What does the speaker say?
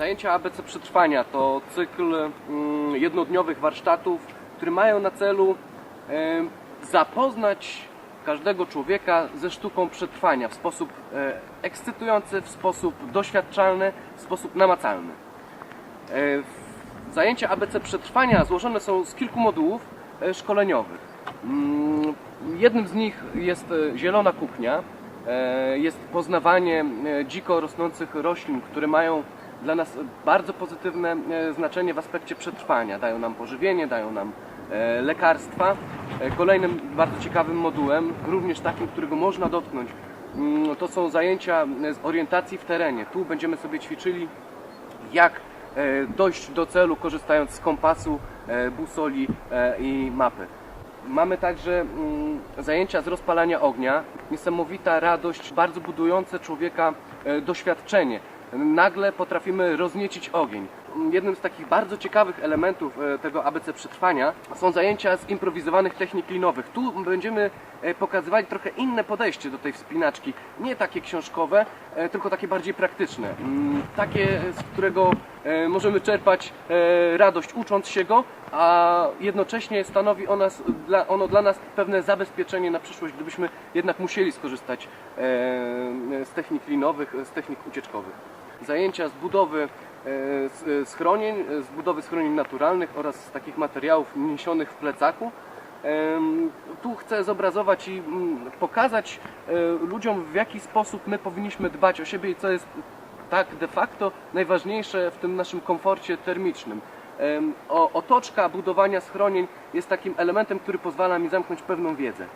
Zajęcia ABC Przetrwania to cykl mm, jednodniowych warsztatów, które mają na celu zapoznać każdego człowieka ze sztuką przetrwania w sposób e, ekscytujący, w sposób doświadczalny, w sposób namacalny. E, Zajęcia ABC Przetrwania złożone są z kilku modułów e, szkoleniowych. Mm, Jednym z nich jest zielona kuchnia, jest poznawanie dziko rosnących roślin, które mają dla nas bardzo pozytywne e, znaczenie w aspekcie przetrwania. Dają nam pożywienie, dają nam e, lekarstwa. E, Kolejnym bardzo ciekawym modułem, również takim, którego można dotknąć, mm, to są zajęcia z orientacji w terenie. Tu będziemy sobie ćwiczyli jak dojść do celu korzystając z kompasu, busoli i mapy. Mamy także mm, zajęcia z rozpalania ognia. Niesamowita radość, bardzo budujące człowieka doświadczenie. Nagle potrafimy rozniecić ogień. Jednym z takich bardzo ciekawych elementów e, tego ABC przetrwania są zajęcia z improwizowanych technik linowych. Tu będziemy e, pokazywali trochę inne podejście do tej wspinaczki. Nie takie książkowe, e, tylko takie bardziej praktyczne. Mm, Takie, z którego możemy czerpać radość ucząc się go, a jednocześnie stanowi ono dla nas pewne zabezpieczenie na przyszłość, gdybyśmy jednak musieli skorzystać z technik linowych, z technik ucieczkowych. Zajęcia z budowy e, s- schronień, z budowy schronień naturalnych oraz z takich materiałów niesionych w plecaku. Tu chcę zobrazować i mm, pokazać e, ludziom, w jaki sposób my powinniśmy dbać o siebie i co jest tak de facto najważniejsze w tym naszym komforcie termicznym. Otoczka budowania schronień jest takim elementem, który pozwala mi zamknąć pewną wiedzę.